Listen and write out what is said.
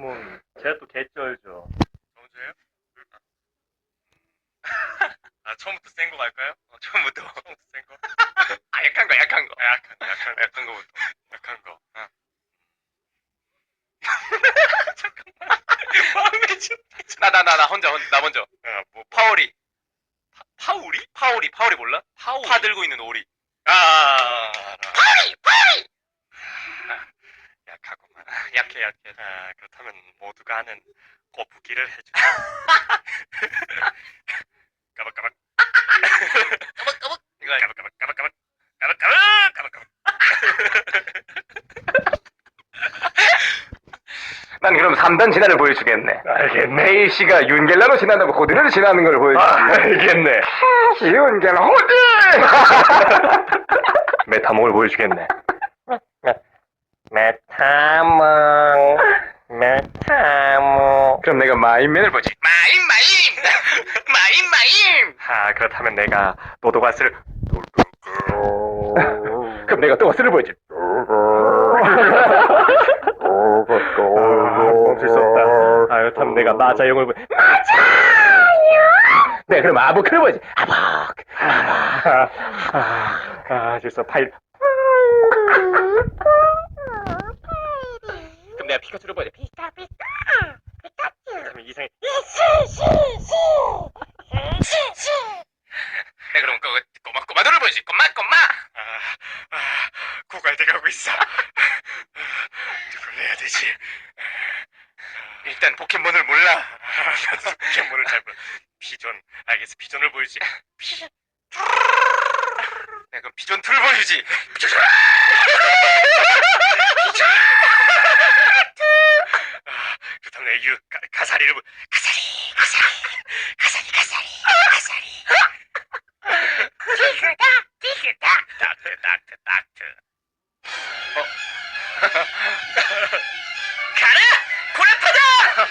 포켓몬 제가 또 개쩔죠. 정주예요? 아 처음부터 센 거 갈까요? 어, 처음부터 처음부터 센 거? 아 약한 거 약한 거 약한 거 약한 거 약한 거부터 약한 거 아. 잠깐만 마음에 나나 나 나 혼자 혼자 나 먼저 어, 뭐 파오리 파, 파우리? 파오리 파오리 몰라? 파오리 파 들고 있는 오리 아 파오리 파오리 약하구만 약해 약해 아 그렇다면 모두가 아는 거북이를 해줘 까박까박 까박까박 이거 까박까박 까박까박 까박까박 까박까박 난 그럼 3단 진화를 보여주겠네. 알겠네. 메이 씨가 윤겔라로 진화하고 호드로 진화하는 걸 보여주지. 아, 알겠네. 윤겔 호드! 메타몽을 보여주겠네. 메타몽, 메타몽. 그럼 내가 마인맨을 보지. 마임 마임 마임 마임 아, 그렇다면 내가 노도가스를 그럼 내가 또 어스를 보여지. 아, 멈출 수 없다. 아, 그렇다면 내가 마자용을 보. 네, 그럼 아보크를 보여지. 아보. 아, 아, 아, 질서 파일. 그럼 내가 피카츄를 보여지. 그다음에 이상해. 네 그럼 그 꼬마 꼬마 노를 보여지. 꼬마 꼬마! 아, 아 고갈돼 가고 있어. 아, 누굴 내야 되지? 일단 포켓몬을 몰라. 아, 나도 포켓몬을 잘 몰라. 피존 알겠어. 피존을 보여주지. 피존 네 그럼 피존 툴 보여주지. 피존 カレーこれパだ